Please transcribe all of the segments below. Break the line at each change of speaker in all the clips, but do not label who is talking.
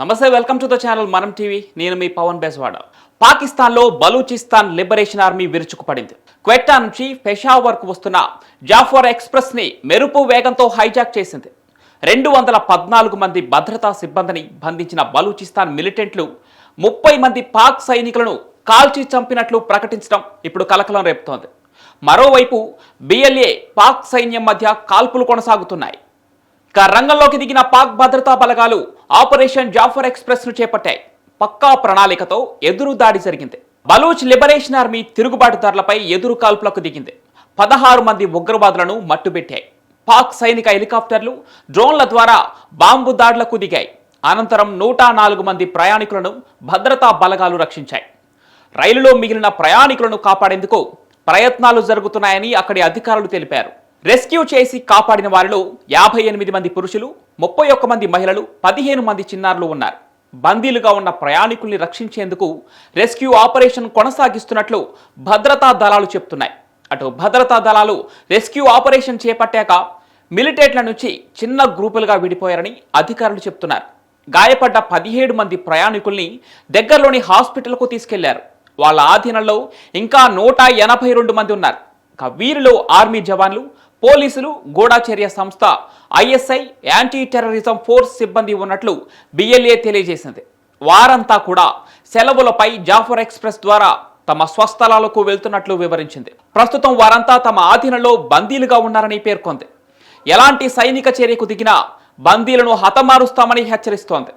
నమస్తే welcome to the channel Manam TV. నేను మీ పవన్ బెస్వాడ పాకిస్తాన్లో బలూచిస్తాన్ లిబరేషన్ ఆర్మీ విరుచుకుపడింది. క్వెట్టా నుంచి పెషావర్కు వస్తున్న జాఫర్ ఎక్స్ప్రెస్ని మెరుపు వేగంతో హైజాక్ చేసింది. రెండు వందల పద్నాలుగు మంది భద్రతా సిబ్బందిని బంధించిన బలూచిస్తాన్ మిలిటెంట్లు ముప్పై మంది పాక్ సైనికులను కాల్చి చంపినట్లు ప్రకటించడం ఇప్పుడు కలకలం రేపుతోంది. మరోవైపు బిఎల్ఏ పాక్ సైన్యం మధ్య కాల్పులు కొనసాగుతున్నాయి. రంగంలోకి దిగిన పాక్ భద్రతా బలగాలు ఆపరేషన్ జాఫర్ ఎక్స్ప్రెస్ను చేపట్టాయి. పక్కా ప్రణాళికతో ఎదురు దాడి జరిగింది. బలూచ్ లిబరేషన్ ఆర్మీ తిరుగుబాటుదారులపై ఎదురు కాల్పులకు దిగింది. పదహారు మంది ఉగ్రవాదులను మట్టుబెట్టాయి. పాక్ సైనిక హెలికాప్టర్లు డ్రోన్ల ద్వారా బాంబు దాడులకు దిగాయి. అనంతరం నూట నాలుగు మంది ప్రయాణికులను భద్రతా బలగాలు రక్షించాయి. రైలులో మిగిలిన ప్రయాణికులను కాపాడేందుకు ప్రయత్నాలు జరుగుతున్నాయని అక్కడి అధికారులు తెలిపారు. రెస్క్యూ చేసి కాపాడిన వారిలో యాభై ఎనిమిది మంది పురుషులు ముప్పై ఒక్క మంది మహిళలు పదిహేను మంది చిన్నారులు ఉన్నారు. బందీలుగా ఉన్న ప్రయాణికుల్ని రక్షించేందుకు రెస్క్యూ ఆపరేషన్ కొనసాగిస్తున్నట్లు భద్రతా దళాలు చెప్తున్నాయి. అటు భద్రతా దళాలు రెస్క్యూ ఆపరేషన్ చేపట్టాక మిలిటేట్ల నుంచి చిన్న గ్రూపులుగా విడిపోయారని అధికారులు చెప్తున్నారు. గాయపడ్డ పదిహేడు మంది ప్రయాణికుల్ని దగ్గరలోని హాస్పిటల్కు తీసుకెళ్ళారు. వాళ్ళ ఆధీనంలో ఇంకా నూట ఎనభై రెండు మంది ఉన్నారు. ఇక వీరిలో ఆర్మీ జవాన్లు పోలీసులు గూఢాచర్య సంస్థ ఐఎస్ఐ యాంటీ టెర్రరిజం ఫోర్స్ సిబ్బంది ఉన్నట్లు బిఎల్ఏ తెలియజేసింది. వారంతా కూడా సెలవులపై జాఫర్ ఎక్స్ప్రెస్ ద్వారా తమ స్వస్థలాలకు వెళ్తున్నట్లు వివరించింది. ప్రస్తుతం వారంతా తమ ఆధీనంలో బందీలుగా ఉన్నారని పేర్కొంది. ఎలాంటి సైనిక చర్యకు దిగినా బందీలను హతమారుస్తామని హెచ్చరిస్తోంది.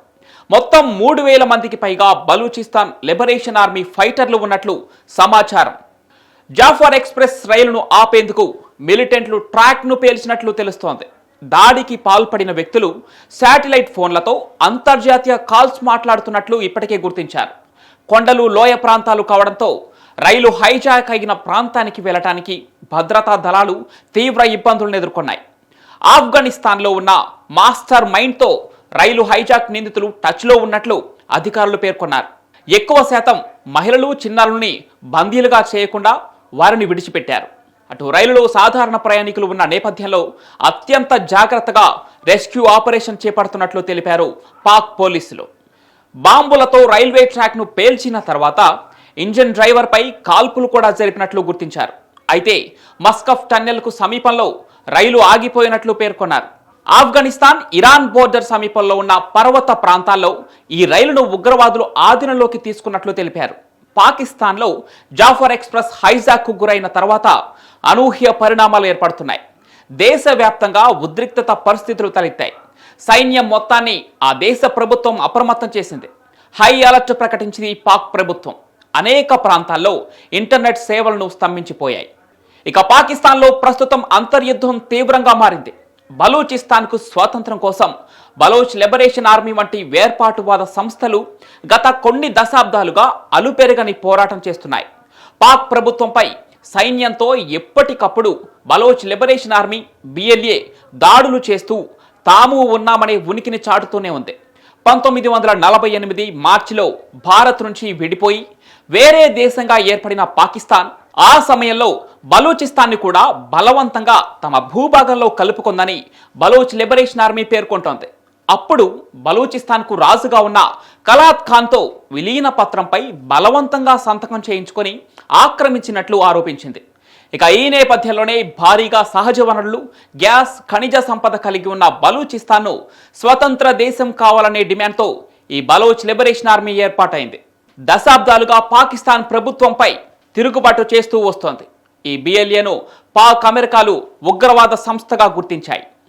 మొత్తం మూడు వేల మందికి పైగా బలూచిస్తాన్ లిబరేషన్ ఆర్మీ ఫైటర్లు ఉన్నట్లు సమాచారం. జాఫర్ ఎక్స్ప్రెస్ రైలును ఆపేందుకు మిలిటెంట్లు ట్రాక్ను పేల్చినట్లు తెలుస్తోంది. దాడికి పాల్పడిన వ్యక్తులు శాటిలైట్ ఫోన్లతో అంతర్జాతీయ కాల్స్ మాట్లాడుతున్నట్లు ఇప్పటికే గుర్తించారు. కొండలు లోయ ప్రాంతాలు కావడంతో రైలు హైజాక్ అయిన ప్రాంతానికి వెళ్ళటానికి భద్రతా దళాలు తీవ్ర ఇబ్బందులను ఎదుర్కొన్నాయి. ఆఫ్ఘనిస్తాన్లో ఉన్న మాస్టర్ మైండ్తో రైలు హైజాక్ నిందితులు టచ్లో ఉన్నట్లు అధికారులు పేర్కొన్నారు. ఎక్కువ శాతం మహిళలు చిన్నారుల్ని బందీలుగా చేయకుండా వారిని విడిచిపెట్టారు. అటు రైలులో సాధారణ ప్రయాణికులు ఉన్న నేపథ్యంలో అత్యంత జాగ్రత్తగా రెస్క్యూ ఆపరేషన్ చేపడుతున్నట్లు తెలిపారు పాక్ పోలీసులు. బాంబులతో రైల్వే ట్రాక్ను పేల్చిన తర్వాత ఇంజన్ డ్రైవర్పై కాల్పులు కూడా జరిపినట్లు గుర్తించారు. అయితే మస్కఫ్ టన్నెల్కు సమీపంలో రైలు ఆగిపోయినట్లు పేర్కొన్నారు. ఆఫ్ఘనిస్తాన్ ఇరాన్ బోర్డర్ సమీపంలో ఉన్న పర్వత ప్రాంతాల్లో ఈ రైలును ఉగ్రవాదులు ఆధీనంలోకి తీసుకున్నట్లు తెలిపారు. పాకిస్తాన్లో జాఫర్ ఎక్స్ప్రెస్ హైజాక్కు గురైన తర్వాత అనూహ్య పరిణామాలు ఏర్పడుతున్నాయి. దేశవ్యాప్తంగా ఉద్రిక్తత పరిస్థితులు తలెత్తాయి. సైన్యం మొత్తాన్ని ఆ దేశ ప్రభుత్వం అప్రమత్తం చేసింది. హై అలర్ట్ ప్రకటించింది పాక్ ప్రభుత్వం. అనేక ప్రాంతాల్లో ఇంటర్నెట్ సేవలను స్తంభించిపోయాయి. ఇక పాకిస్తాన్లో ప్రస్తుతం అంతర్యుద్ధం తీవ్రంగా మారింది. బలూచిస్తాన్కు స్వాతంత్రం కోసం బలోచ్ లిబరేషన్ ఆర్మీ వంటి వేర్పాటువాద సంస్థలు గత కొన్ని దశాబ్దాలుగా అలుపెరగని పోరాటం చేస్తున్నాయి. పాక్ ప్రభుత్వంపై సైన్యంతో ఎప్పటికప్పుడు బలోచ్ లిబరేషన్ ఆర్మీ బిఎల్ఏ దాడులు చేస్తూ తాము ఉన్నామనే ఉనికిని చాటుతూనే ఉంది. పంతొమ్మిది వందల నలభై ఎనిమిది మార్చిలో భారత్ నుంచి విడిపోయి వేరే దేశంగా ఏర్పడిన పాకిస్తాన్ ఆ సమయంలో బలూచిస్తాన్ని కూడా బలవంతంగా తమ భూభాగంలో కలుపుకుందని బలూచ్ లిబరేషన్ ఆర్మీ పేర్కొంటోంది. అప్పుడు బలూచిస్తాన్కు రాజుగా ఉన్న కలాత్ ఖాన్తో విలీన పత్రంపై బలవంతంగా సంతకం చేయించుకొని ఆక్రమించినట్లు ఆరోపించింది. ఇక ఈ నేపథ్యంలోనే భారీగా సహజ వనరులు గ్యాస్ ఖనిజ సంపద కలిగి ఉన్న బలూచిస్తాన్ను స్వతంత్ర దేశం కావాలనే డిమాండ్తో ఈ బలోచ్ లిబరేషన్ ఆర్మీ ఏర్పాటైంది. దశాబ్దాలుగా పాకిస్తాన్ ప్రభుత్వంపై తిరుగుబాటు చేస్తూ వస్తోంది. ఈ బిఎల్ఏను పాక్ అమెరికాలు ఉగ్రవాద సంస్థగా గుర్తించాయి.